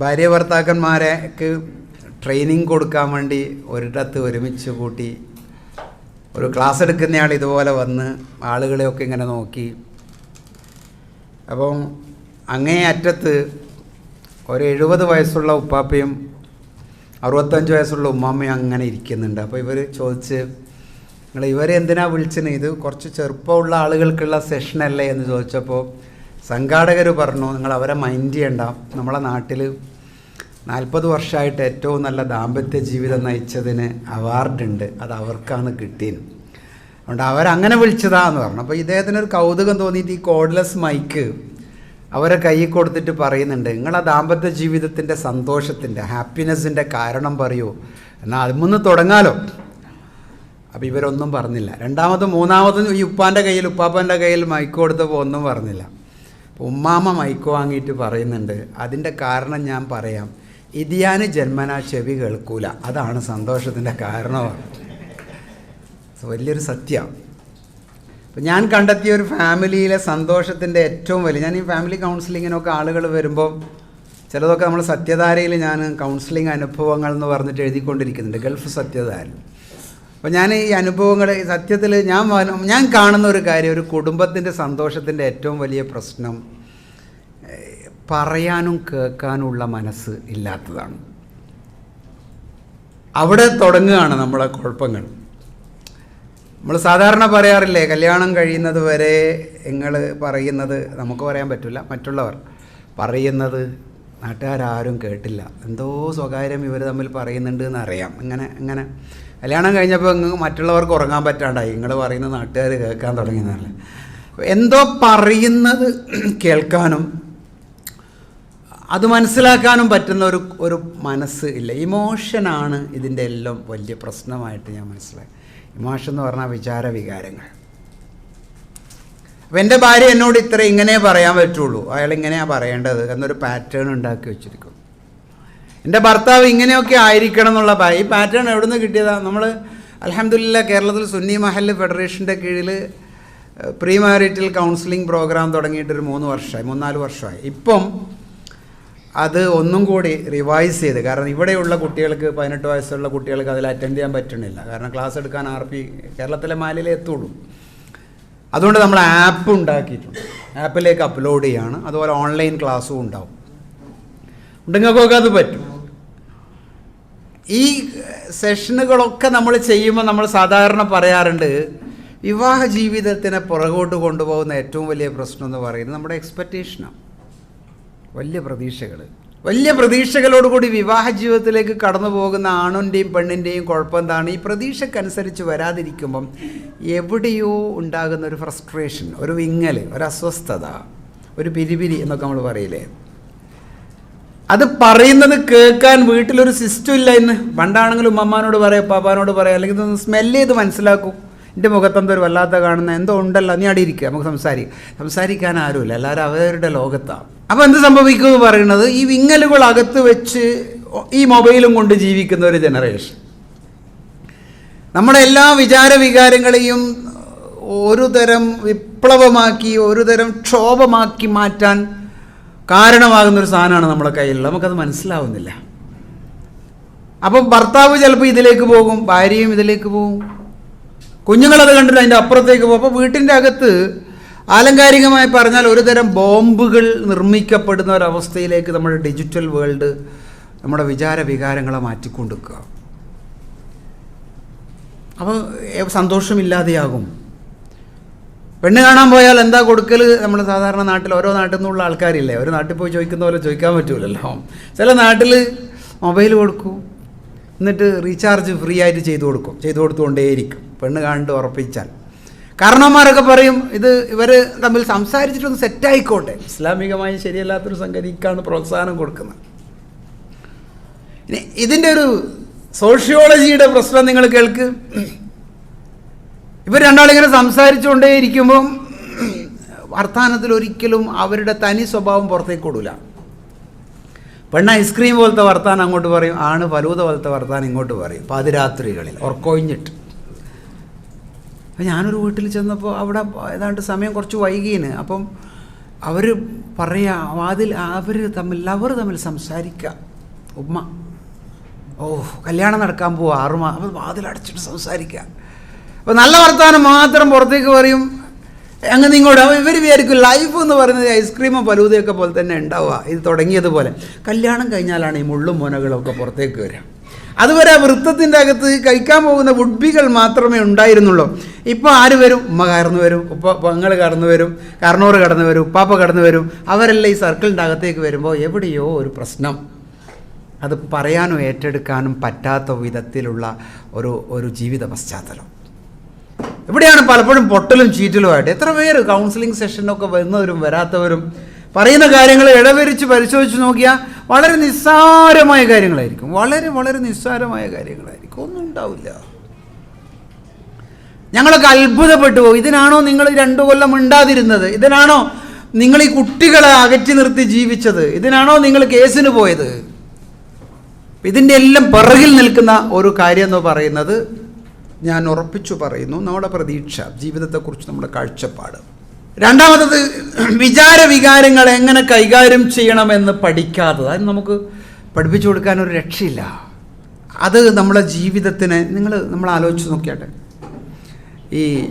ഭാര്യ ഭർത്താക്കന്മാരേക്ക് ട്രെയിനിങ് കൊടുക്കാൻ വേണ്ടി ഒരിടത്ത് ഒരുമിച്ച് കൂട്ടി ഒരു ക്ലാസ് എടുക്കുന്നയാൾ ഇതുപോലെ വന്ന് ആളുകളെയൊക്കെ ഇങ്ങനെ നോക്കി. അപ്പം അങ്ങേ അറ്റത്ത് ഒരു എഴുപത് വയസ്സുള്ള ഉപ്പാപ്പയും അറുപത്തഞ്ച് വയസ്സുള്ള ഉമ്മാമ്മയും അങ്ങനെ ഇരിക്കുന്നുണ്ട്. അപ്പോൾ ഇവർ ചോദിച്ച് നിങ്ങൾ ഇവരെ എന്തിനാ വിളിച്ചത്? ഇത് കുറച്ച് ചെറുപ്പമുള്ള ആളുകൾക്കുള്ള സെഷനല്ലേ എന്ന് ചോദിച്ചപ്പോൾ സംഘാടകർ പറഞ്ഞു നിങ്ങൾ അവരെ മൈൻഡ് ചെയ്യണ്ട. നമ്മളെ നാട്ടിൽ നാൽപ്പത് വർഷമായിട്ട് ഏറ്റവും നല്ല ദാമ്പത്യ ജീവിതം നയിച്ചതിന് അവാർഡുണ്ട് അത് അവർക്കാണ് കിട്ടിയത്. അതുകൊണ്ട് അവരങ്ങനെ വിളിച്ചതാന്ന് പറഞ്ഞു. അപ്പോൾ ഇദ്ദേഹത്തിന് ഒരു കൗതുകം തോന്നിയിട്ട് ഈ കോഡ്ലെസ് മൈക്ക് അവരെ കൈ കൊടുത്തിട്ട് പറയുന്നുണ്ട് നിങ്ങളെ ദാമ്പത്യ ജീവിതത്തിന്റെ സന്തോഷത്തിന്റെ ഹാപ്പിനെസ്സിന്റെ കാരണം പറയൂ. എന്നാൽ അതിൽ തുടങ്ങാലോ. അപ്പോൾ ഇവരൊന്നും പറഞ്ഞില്ല. രണ്ടാമതും മൂന്നാമതും ഈ ഉപ്പാന്റെ കയ്യിൽ ഉപ്പാപ്പന്റെ കയ്യിൽ മൈക്ക് കൊടുത്തപ്പോൾ ഒന്നും പറഞ്ഞില്ല. ഉമ്മാമ്മ മൈക്ക് വാങ്ങിയിട്ട് പറയുന്നുണ്ട്. അതിന്റെ കാരണം ഞാൻ പറയാം. ഇതിയാന് ജന്മന ചെവി കേൾക്കൂല. അതാണ് സന്തോഷത്തിന്റെ കാരണമാണ് വലിയൊരു സത്യം. അപ്പം ഞാൻ കണ്ടെത്തിയ ഒരു ഫാമിലിയിലെ സന്തോഷത്തിന്റെ ഏറ്റവും വലിയ ഞാൻ ഈ ഫാമിലി കൗൺസിലിങ്ങിനൊക്കെ ആളുകൾ വരുമ്പോൾ ചിലതൊക്കെ നമ്മൾ സത്യധാരയിൽ ഞാൻ കൗൺസിലിംഗ് അനുഭവങ്ങൾ എന്ന് പറഞ്ഞിട്ട് എഴുതിക്കൊണ്ടിരിക്കുന്നുണ്ട്. ഗൾഫ് സത്യധാര അപ്പോൾ ഞാൻ ഈ അനുഭവങ്ങൾ സത്യത്തിൽ ഞാൻ ഞാൻ കാണുന്ന ഒരു കാര്യം ഒരു കുടുംബത്തിന്റെ സന്തോഷത്തിന്റെ ഏറ്റവും വലിയ പ്രശ്നം പറയാനും കേൾക്കാനുമുള്ള മനസ്സ് ഇല്ലാത്തതാണ്. അവിടെ തുടങ്ങുകയാണ് നമ്മളെ കുഴപ്പങ്ങൾ. നമ്മൾ സാധാരണ പറയാറില്ലേ കല്യാണം കഴിയുന്നത് വരെ നിങ്ങൾ പറയുന്നത് നമുക്ക് പറയാൻ പറ്റില്ല മറ്റുള്ളവർ പറയുന്നത് നാട്ടുകാരും കേട്ടില്ല. എന്തോ സ്വകാര്യം ഇവർ തമ്മിൽ പറയുന്നുണ്ട് എന്നറിയാം. ഇങ്ങനെ ഇങ്ങനെ കല്യാണം കഴിഞ്ഞപ്പോൾ ഇങ്ങ് മറ്റുള്ളവർക്ക് ഉറങ്ങാൻ പറ്റാണ്ടായി. നിങ്ങൾ പറയുന്ന നാട്ടുകാർ കേൾക്കാൻ തുടങ്ങിയെന്നല്ലേ എന്തോ പറയുന്നത് കേൾക്കാനും അത് മനസ്സിലാക്കാനും പറ്റുന്ന ഒരു ഒരു മനസ്സ് ഇല്ല. ഇമോഷനാണ് ഇതിന്റെ എല്ലാം വലിയ പ്രശ്നമായിട്ട് ഞാൻ മനസ്സിലാക്കി. ഇമോഷൻ എന്ന് പറഞ്ഞാൽ വിചാര വികാരങ്ങൾ. അപ്പം എന്റെ ഭാര്യ എന്നോട് ഇത്ര ഇങ്ങനെ പറയാൻ പറ്റുള്ളൂ. അയാൾ ഇങ്ങനെയാണ് പറയേണ്ടത് എന്നൊരു പാറ്റേൺ ഉണ്ടാക്കി വെച്ചിരിക്കും എന്റെ ഭർത്താവ് ഇങ്ങനെയൊക്കെ ആയിരിക്കണം എന്നുള്ള ഈ പാറ്റേൺ എവിടെ നിന്ന് കിട്ടിയതാണ് നമ്മൾ അലഹമില്ല കേരളത്തിൽ സുന്നി മഹൽ ഫെഡറേഷന്റെ കീഴിൽ പ്രീ മാരിറ്റൽ കൗൺസിലിംഗ് പ്രോഗ്രാം തുടങ്ങിയിട്ടൊരു മൂന്ന് വർഷമായി മൂന്നാൽ വർഷമായി. ഇപ്പം അത് ഒന്നും കൂടി റിവൈസ് ചെയ്ത് കാരണം ഇവിടെയുള്ള കുട്ടികൾക്ക് പതിനെട്ട് വയസ്സുള്ള കുട്ടികൾക്ക് അതിൽ അറ്റൻഡ് ചെയ്യാൻ പറ്റണില്ല. കാരണം ക്ലാസ് എടുക്കാൻ ആർ പി കേരളത്തിലെ മാലിലേ എത്തുള്ളൂ. അതുകൊണ്ട് നമ്മൾ ആപ്പ് ഉണ്ടാക്കിയിട്ടുണ്ട്. ആപ്പിലേക്ക് അപ്ലോഡ് ചെയ്യാണ്. അതുപോലെ ഓൺലൈൻ ക്ലാസ്സും ഉണ്ടാവും. ഉണ്ടെങ്കിൽ അത് പറ്റും? ഈ സെഷനുകളൊക്കെ നമ്മൾ ചെയ്യുമ്പോൾ നമ്മൾ സാധാരണ പറയാറുണ്ട് വിവാഹ ജീവിതത്തിനെ പുറകോട്ട് കൊണ്ടുപോകുന്ന ഏറ്റവും വലിയ പ്രശ്നം എന്ന് പറയുന്നത് നമ്മുടെ എക്സ്പെക്റ്റേഷനാണ് വലിയ പ്രതീക്ഷകൾ വലിയ പ്രതീക്ഷകളോടുകൂടി വിവാഹ ജീവിതത്തിലേക്ക് കടന്നു പോകുന്ന ആണിന്റെയും പെണ്ണിന്റെയും കുഴപ്പം എന്താണ്? ഈ പ്രതീക്ഷക്കനുസരിച്ച് വരാതിരിക്കുമ്പം എവിടെയോ ഉണ്ടാകുന്ന ഒരു ഫ്രസ്ട്രേഷൻ ഒരു വിങ്ങൽ ഒരു അസ്വസ്ഥത ഒരു പിരിപിരി എന്നൊക്കെ നമ്മൾ പറയില്ലേ? അത് പറയുന്നത് കേൾക്കാൻ വീട്ടിലൊരു സിസ്റ്റം ഇല്ല ഇന്ന്. പണ്ടാണെങ്കിലും ഉമ്മമാനോട് പറയാം പാപ്പാനോട് പറയാം അല്ലെങ്കിൽ ഇതൊന്ന് സ്മെല്ല് ചെയ്ത് മനസ്സിലാക്കും. എന്റെ മുഖത്തെന്തോ ഒരു വല്ലാത്ത കാണുന്ന എന്തോ ഉണ്ടല്ലോ. നീ അവിടെ നമുക്ക് സംസാരിക്കാം സംസാരിക്കാൻ ആരുമില്ല. എല്ലാവരും അവരുടെ ലോകത്താണ് അപ്പോൾ എന്ത് സംഭവിക്കുമെന്ന് പറയുന്നത് ഈ വിങ്ങലുകൾ അകത്ത് വെച്ച് ഈ മൊബൈലും കൊണ്ട് ജീവിക്കുന്ന ഒരു ജനറേഷൻ നമ്മുടെ എല്ലാ വിചാര വികാരങ്ങളെയും ഒരു തരം വിപ്ലവമാക്കി ഒരു തരം ക്ഷോഭമാക്കി മാറ്റാൻ കാരണമാകുന്ന ഒരു സാധനമാണ് നമ്മുടെ കയ്യിലുള്ള നമുക്കത് മനസ്സിലാവുന്നില്ല. അപ്പം ഭർത്താവ് ചിലപ്പോൾ ഇതിലേക്ക് പോകും ഭാര്യയും ഇതിലേക്ക് പോകും. കുഞ്ഞുങ്ങളത് കണ്ടിട്ട് അതിന്റെ അപ്പുറത്തേക്ക് പോകും. അപ്പോൾ വീട്ടിന്റെ അകത്ത് ആലങ്കാരികമായി പറഞ്ഞാൽ ഒരുതരം ബോംബുകൾ നിർമ്മിക്കപ്പെടുന്ന ഒരവസ്ഥയിലേക്ക് നമ്മുടെ ഡിജിറ്റൽ വേൾഡ് നമ്മുടെ വിചാര വികാരങ്ങളെ മാറ്റിക്കൊണ്ടിരിക്കുക അപ്പോൾ സന്തോഷമില്ലാതെയാകും. പെണ്ണ് കാണാൻ പോയാൽ എന്താ കൊടുക്കൽ നമ്മൾ സാധാരണ നാട്ടിൽ ഓരോ നാട്ടിൽ നിന്നുള്ള ആൾക്കാരില്ലേ? ഒരു നാട്ടിൽ പോയി ചോദിക്കുന്ന പോലെ ചോദിക്കാൻ പറ്റൂലല്ലോ. ചില നാട്ടിൽ മൊബൈൽ കൊടുക്കും. എന്നിട്ട് റീചാർജ് ഫ്രീ ആയിട്ട് ചെയ്തു കൊടുക്കും. ചെയ്തു കൊടുത്തുകൊണ്ടേയിരിക്കും. പെണ്ണ് കാണണ്ട് ഉറപ്പിച്ചാൽ. കാരണവന്മാരൊക്കെ പറയും ഇത് ഇവർ തമ്മിൽ സംസാരിച്ചിട്ടൊന്ന് സെറ്റായിക്കോട്ടെ. ഇസ്ലാമികമായി ശരിയല്ലാത്തൊരു സംഗതിക്കാണ് പ്രോത്സാഹനം കൊടുക്കുന്നത്. ഇനി ഇതിന്റെ ഒരു സോഷ്യോളജിയുടെ പ്രശ്നം നിങ്ങൾ കേൾക്ക്. ഇവർ രണ്ടാളിങ്ങനെ സംസാരിച്ചുകൊണ്ടേയിരിക്കുമ്പം വർത്തമാനത്തിൽ ഒരിക്കലും അവരുടെ തനി സ്വഭാവം പുറത്തേക്ക് കൊടുക്കില്ല പെണ്ണ ഐസ്ക്രീം പോലത്തെ വർത്താനം അങ്ങോട്ട് പറയും ആണ് ഫലൂത പോലത്തെ വർത്താനം ഇങ്ങോട്ട് പറയും. പാതിരാത്രികളിൽ ഉറക്കൊഴിഞ്ഞിട്ട്. അപ്പം ഞാനൊരു വീട്ടിൽ ചെന്നപ്പോൾ അവിടെ ഏതാണ്ട് സമയം കുറച്ച് വൈകീന്. അപ്പം അവർ പറയാ വാതിൽ അവർ തമ്മിൽ ലവർ തമ്മിൽ സംസാരിക്കുക ഉമ്മ ഓ കല്യാണം നടക്കാൻ പോവുക ആറുമാ അപ്പം വാതിലടച്ചിട്ട് സംസാരിക്കുക അപ്പോൾ നല്ല വർത്തമാനം മാത്രം പുറത്തേക്ക് പറയും. അങ്ങനെ ഇങ്ങോട്ട് ഇവർ വിചാരിക്കും ലൈഫ് എന്ന് പറയുന്നത് ഐസ്ക്രീമും പലൂതയൊക്കെ പോലെ തന്നെ ഉണ്ടാവുക. ഇത് തുടങ്ങിയതുപോലെ. കല്യാണം കഴിഞ്ഞാലാണ് ഈ മുള്ളും മുനകളൊക്കെ പുറത്തേക്ക് വരിക. അതുവരെ വൃത്തത്തിന്റെ അകത്ത് കഴിക്കാൻ പോകുന്ന വുഡ്ബികൾ മാത്രമേ ഉണ്ടായിരുന്നുള്ളൂ. ഇപ്പോൾ ആര് വരും? ഉമ്മ കടന്നു വരും ഉപ്പ പെങ്ങൾ കടന്നു വരും കർണൂർ കടന്നു വരും ഉപ്പാപ്പ കടന്നു വരും. അവരെല്ലാം ഈ സർക്കിളിന്റെ അകത്തേക്ക് വരുമ്പോൾ എവിടെയോ ഒരു പ്രശ്നം. അത് പറയാനും ഏറ്റെടുക്കാനും പറ്റാത്ത വിധത്തിലുള്ള ഒരു ഒരു ജീവിത പശ്ചാത്തലം. ഇവിടെയാണ് പലപ്പോഴും പൊട്ടലും ചീറ്റലുമായിട്ട് എത്ര പേര് കൗൺസിലിംഗ് സെഷനൊക്കെ വരുന്നവരും വരാത്തവരും പറയുന്ന കാര്യങ്ങൾ ഇടവരിച്ച് പരിശോധിച്ച് നോക്കിയാൽ വളരെ നിസ്സാരമായ കാര്യങ്ങളായിരിക്കും. വളരെ വളരെ നിസ്സാരമായ കാര്യങ്ങളായിരിക്കും. ഒന്നും ഉണ്ടാവില്ല. ഞങ്ങളൊക്കെ അത്ഭുതപ്പെട്ടു പോകും. ഇതിനാണോ നിങ്ങൾ രണ്ടു കൊല്ലം ഉണ്ടാതിരുന്നത് ഇതിനാണോ നിങ്ങൾ ഈ കുട്ടികളെ അകറ്റി നിർത്തി ജീവിച്ചത്? ഇതിനാണോ നിങ്ങൾ കേസിന് പോയത്? ഇതിന്റെ എല്ലാം പിറകിൽ നിൽക്കുന്ന ഒരു കാര്യം എന്ന് പറയുന്നത് ഞാൻ ഉറപ്പിച്ചു പറയുന്നു നമ്മുടെ പ്രതീക്ഷ ജീവിതത്തെക്കുറിച്ച് നമ്മുടെ കാഴ്ചപ്പാട്. രണ്ടാമത്തത് വിചാര വികാരങ്ങൾ എങ്ങനെ കൈകാര്യം ചെയ്യണമെന്ന് പഠിക്കാത്തത്. അത് നമുക്ക് പഠിപ്പിച്ചു കൊടുക്കാൻ ഒരു രക്ഷയില്ല. അത് നമ്മളെ ജീവിതത്തിന് നിങ്ങൾ നമ്മൾ ആലോചിച്ച് നോക്കിയാട്ടെ. ഈ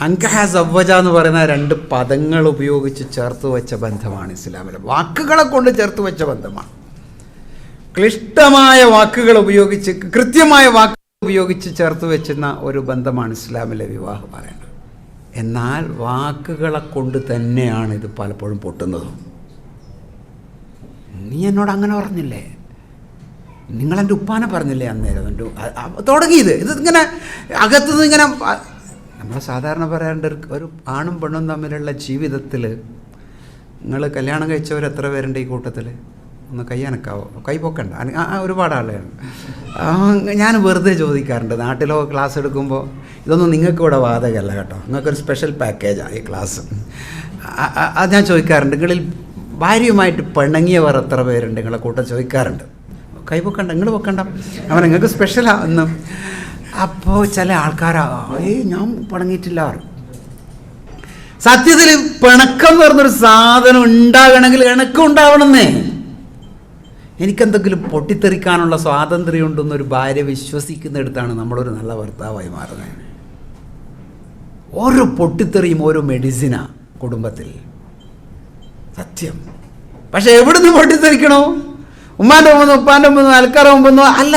അങ്കഹാസ് അവ്വജ എന്ന് പറയുന്ന രണ്ട് പദങ്ങൾ ഉപയോഗിച്ച് ചേർത്ത് വെച്ച ബന്ധമാണ് ഇസ്ലാമിലെ. വാക്കുകളെ കൊണ്ട് ചേർത്ത് വെച്ച ബന്ധമാണ്. ക്ലിഷ്ടമായ വാക്കുകൾ ഉപയോഗിച്ച് കൃത്യമായ വാക്കുകൾ ഉപയോഗിച്ച് ചേർത്ത് വെച്ചുന്ന ഒരു ബന്ധമാണ് ഇസ്ലാമിലെ വിവാഹം പറയുന്നത്. എന്നാൽ വാക്കുകളെ കൊണ്ട് തന്നെയാണ് ഇത് പലപ്പോഴും പൊട്ടുന്നത്. നീ എന്നോട് അങ്ങനെ പറഞ്ഞില്ലേ? നിങ്ങളെന്റെ ഉപ്പാനെ പറഞ്ഞില്ലേ അന്നേരം? എന്റെ തുടങ്ങിയത് ഇത്. ഇങ്ങനെ അകത്തുനിന്ന് ഇങ്ങനെ നമ്മൾ സാധാരണ പറയാറുണ്ട് ഒരു- ഒരു ആണും പെണ്ണും തമ്മിലുള്ള ജീവിതത്തിൽ നിങ്ങൾ കല്യാണം കഴിച്ചവർ എത്ര പേരുണ്ട് ഈ കൂട്ടത്തിൽ ഒന്ന് കൈ അനക്കാവോ? കൈ പൊക്കണ്ട. ആ, ഒരുപാട് ആളുകളുണ്ട്. ഞാൻ വെറുതെ ചോദിക്കാറുണ്ട്. നാട്ടിലോ ക്ലാസ് എടുക്കുമ്പോൾ ഇതൊന്നും നിങ്ങൾക്ക് ഇവിടെ ബാധകമല്ല കേട്ടോ. നിങ്ങൾക്കൊരു സ്പെഷ്യൽ പാക്കേജാണ് ഈ ക്ലാസ് അത് ഞാൻ ചോദിക്കാറുണ്ട്. നിങ്ങളിൽ ഭാര്യയുമായിട്ട് പിണങ്ങിയവർ എത്ര പേരുണ്ട്? നിങ്ങളെ കൂട്ടം ചോദിക്കാറുണ്ട്. കൈ പൊക്കണ്ട നിങ്ങൾ പൊക്കണ്ട. അവൻ നിങ്ങൾക്ക് സ്പെഷ്യലാണ് എന്ന്. അപ്പോൾ ചില ആൾക്കാരാ ഏയ് ഞാൻ പിണങ്ങിയിട്ടില്ല. സത്യത്തിൽ പിണക്കം എന്ന് പറഞ്ഞൊരു സാധനം ഉണ്ടാകണമെങ്കിൽ ഇണക്കം ഉണ്ടാവണമെന്നേ. എനിക്കെന്തെങ്കിലും പൊട്ടിത്തെറിക്കാനുള്ള സ്വാതന്ത്ര്യം ഉണ്ടെന്നൊരു ഭാര്യ വിശ്വസിക്കുന്നിടത്താണ് നമ്മളൊരു നല്ല ഭർത്താവായി മാറുന്നത്. ഓരോ പൊട്ടിത്തെറിയും ഓരോ മെഡിസിനാ കുടുംബത്തിൽ. സത്യം. പക്ഷെ എവിടുന്ന് പൊട്ടിത്തെറിക്കണോ? ഉമ്മാന്റെ മുമ്പ് ഉപ്പാന്റെ മുമ്പ് അൽക്കാറ മുമ്പെന്നോ അല്ല.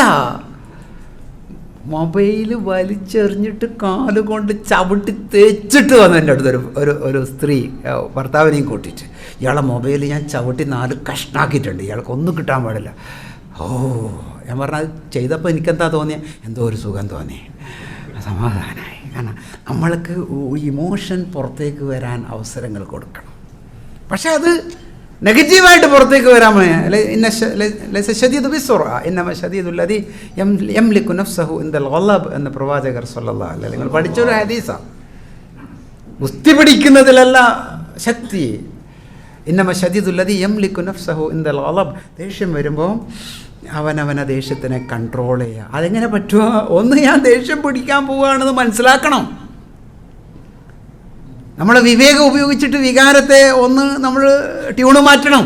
മൊബൈൽ വലിച്ചെറിഞ്ഞിട്ട് കാലുകൊണ്ട് ചവിട്ടി തേച്ചിട്ട് വന്നു എന്റെ അടുത്തൊരു ഒരു ഒരു സ്ത്രീ ഭർത്താവിനെയും കൂട്ടിയിട്ട്. ഇയാളെ മൊബൈൽ ഞാൻ ചവിട്ടി നാല് കഷ്ണാക്കിയിട്ടുണ്ട്. ഇയാൾക്ക് ഒന്നും കിട്ടാൻ പാടില്ല. ഓ ഞാൻ പറഞ്ഞാൽ ചെയ്തപ്പോൾ എനിക്കെന്താ തോന്നിയ? എന്തോ ഒരു സുഖം തോന്നി. സമാധാനമായി കാരണം നമ്മൾക്ക് ഇമോഷൻ പുറത്തേക്ക് വരാൻ അവസരങ്ങൾ കൊടുക്കണം. പക്ഷെ അത് നെഗറ്റീവായിട്ട് പുറത്തേക്ക് വരാൻ എന്ന പ്രവാചകർ സല്ലല്ലാഹു അലൈഹി നിങ്ങൾ പഠിച്ചൊരു ഹദീസാണ് ഗുസ്തി പിടിക്കുന്നതിലല്ല ശക്തി. ഇന്നമ ഷദീദുല്ലതി എം ലിക്കു നഫ്സഹു ഇന്ദൽ ഗളബ് ദേഷ്യം വരുമ്പോൾ അവനവനെ ദേഷ്യത്തിനെ കൺട്രോൾ ചെയ്യുക അതെങ്ങനെ പറ്റുക ഒന്ന് ഞാൻ ദേഷ്യം പിടിക്കാൻ പോവുകയാണെന്ന് മനസ്സിലാക്കണം. നമ്മൾ വിവേകം ഉപയോഗിച്ചിട്ട് വികാരത്തെ ഒന്ന് നമ്മൾ ട്യൂണ് മാറ്റണം.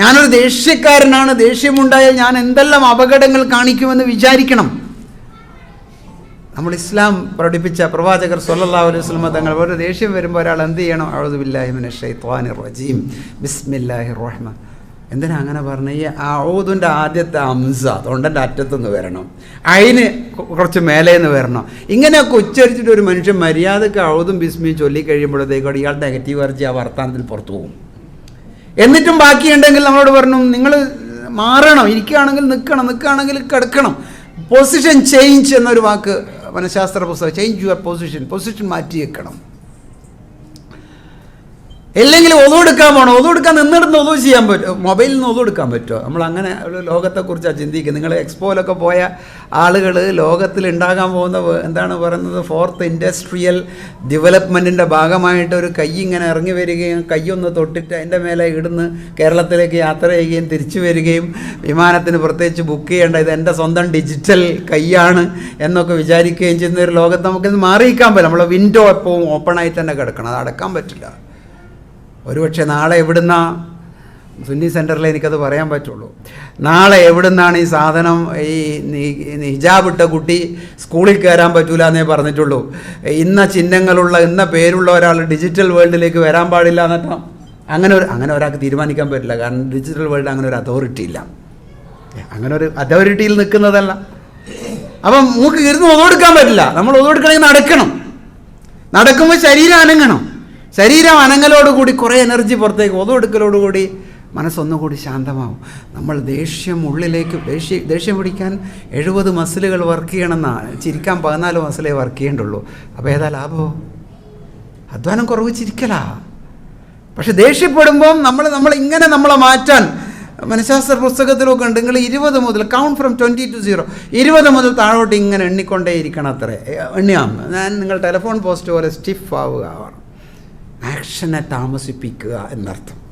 ഞാനൊരു ദേഷ്യക്കാരനാണ് ദേഷ്യമുണ്ടായാൽ ഞാൻ എന്തെല്ലാം അപകടങ്ങൾ കാണിക്കുമെന്ന് വിചാരിക്കണം. നമ്മൾ ഇസ്ലാം പഠിപ്പിച്ച പ്രവാചകർ സൊല്ലാ അലൈഹി വസല്ലം തങ്ങൾ ഒരു ദേഷ്യം വരുമ്പോൾ ഒരാൾ എന്ത് ചെയ്യണം? അഴുതുബില്ലാഹിമിൻ ബില്ലാഹി മിനശ് റജീം. ബിസ്മില്ലാഹിർ റഹ്മാൻ. എന്തിനാ അങ്ങനെ പറഞ്ഞ? ഈ ഔദിന്റെ ആദ്യത്തെ അംസ തൊണ്ടന്റെ അറ്റത്തുനിന്ന് വരണം. അതിന് കുറച്ച് മേലെ നിന്ന് വരണം. ഇങ്ങനെയൊക്കെ ഉച്ചരിച്ചിട്ട് ഒരു മനുഷ്യൻ മര്യാദയ്ക്ക് ഔതും ബിസ്മിയും ചൊല്ലി കഴിയുമ്പോഴത്തേക്കോട് ഇയാൾ നെഗറ്റീവ് എനർജി ആ വർത്താനത്തിൽ പുറത്തു പോകും. എന്നിട്ടും ബാക്കിയുണ്ടെങ്കിൽ നമ്മളോട് പറഞ്ഞു നിങ്ങൾ മാറണം ഇരിക്കുകയാണെങ്കിൽ നിൽക്കണം നിൽക്കുകയാണെങ്കിൽ കിടക്കണം. പൊസിഷൻ ചേഞ്ച് എന്നൊരു വാക്ക് മനഃശാസ്ത്ര പുസ്തകം ചേഞ്ച് യുവർ പൊസിഷൻ പൊസിഷൻ മാറ്റി വെക്കണം. ഇല്ലെങ്കിൽ ഒതു എടുക്കാൻ പോകണം ഒതു എടുക്കാൻ നിന്നിടുന്ന ഒതു ചെയ്യാൻ പറ്റും? മൊബൈലിൽ നിന്ന് ഒതു എടുക്കാൻ പറ്റുമോ നമ്മൾ അങ്ങനെ ഒരു ലോകത്തെക്കുറിച്ചാണ് ചിന്തിക്കുന്നത് നിങ്ങൾ എക്സ്പോയിലൊക്കെ പോയ ആളുകൾ ലോകത്തിൽ ഉണ്ടാകാൻ പോകുന്ന എന്താണ് പറയുന്നത്? ഫോർത്ത് ഇൻഡസ്ട്രിയൽ ഡെവലപ്മെന്റിന്റെ ഭാഗമായിട്ട് ഒരു കൈ ഇങ്ങനെ ഇറങ്ങി വരികയും കൈയൊന്ന് തൊട്ടിട്ട് അതിന്റെ മേലെ ഇടുന്ന് കേരളത്തിലേക്ക് യാത്ര ചെയ്യുകയും തിരിച്ചു വരികയും വിമാനത്തിന് പ്രത്യേകിച്ച് ബുക്ക് ചെയ്യേണ്ട ഇത് എന്റെ സ്വന്തം ഡിജിറ്റൽ കൈയാണ് എന്നൊക്കെ വിചാരിക്കുകയും ചെയ്യുന്ന ഒരു ലോകത്ത് നമുക്കിത് മാറിയിക്കാൻ പറ്റില്ല. നമ്മളെ വിൻഡോ എപ്പോഴും ഓപ്പൺ ആയിട്ട് തന്നെ കിടക്കണം. അത് അടക്കാൻ പറ്റില്ല. ഒരുപക്ഷെ നാളെ എവിടുന്ന? സുന്നി സെന്ററിൽ എനിക്കത് പറയാൻ പറ്റുള്ളൂ. നാളെ എവിടുന്നാണ് ഈ സാധനം ഈ ഹിജാബ് ഇട്ട കുട്ടി സ്കൂളിൽ കയറാൻ പറ്റൂല എന്നേ പറഞ്ഞിട്ടുള്ളൂ. ഇന്ന ചിഹ്നങ്ങളുള്ള ഇന്ന പേരുള്ള ഒരാൾ ഡിജിറ്റൽ വേൾഡിലേക്ക് വരാൻ പാടില്ല എന്നിട്ടോ? അങ്ങനെ ഒരു അങ്ങനെ ഒരാൾക്ക് തീരുമാനിക്കാൻ പറ്റില്ല. കാരണം ഡിജിറ്റൽ വേൾഡ് അങ്ങനെ ഒരു അതോറിറ്റി ഇല്ല. അങ്ങനെ ഒരു അതോറിറ്റിയിൽ നിൽക്കുന്നതല്ല. അപ്പം നമുക്ക് ഇരുന്ന് ഒതുകൊടുക്കാൻ പറ്റില്ല. നമ്മൾ ഒതുകൊടുക്കണമെങ്കിൽ നടക്കണം. നടക്കുമ്പോൾ ശരീരം അനങ്ങണം. ശരീരം അനങ്ങലോടുകൂടി കുറേ എനർജി പുറത്തേക്ക് ഒതുവെടുക്കലോടുകൂടി മനസ്സൊന്നുകൂടി ശാന്തമാവും. നമ്മൾ ദേഷ്യം ഉള്ളിലേക്ക് ദേഷ്യ ദേഷ്യം പിടിക്കാൻ എഴുപത് മസിലുകൾ വർക്ക് ചെയ്യണമെന്നാണ് ചിരിക്കാൻ പതിനാല് മസിലേ വർക്ക് ചെയ്യേണ്ടുള്ളൂ. അപ്പോൾ ഏതാ ലാഭമോ അധ്വാനം കുറവ് ചിരിക്കലാ പക്ഷെ ദേഷ്യപ്പെടുമ്പം നമ്മൾ നമ്മൾ ഇങ്ങനെ നമ്മളെ മാറ്റാൻ മനഃശാസ്ത്ര പുസ്തകത്തിലൊക്കെ ഉണ്ട് നിങ്ങൾ ഇരുപത് മുതൽ count from twenty to zero ഇരുപത് മുതൽ താഴോട്ട് ഇങ്ങനെ എണ്ണിക്കൊണ്ടേ ഇരിക്കണം അത്രേ എണ്ണിയാം. ഞാൻ നിങ്ങൾ ടെലിഫോൺ പോസ്റ്റ് പോലെ സ്റ്റിഫ് ആവുക. ആക്ഷനെ താമസിപ്പിക്കുക എന്നർത്ഥം.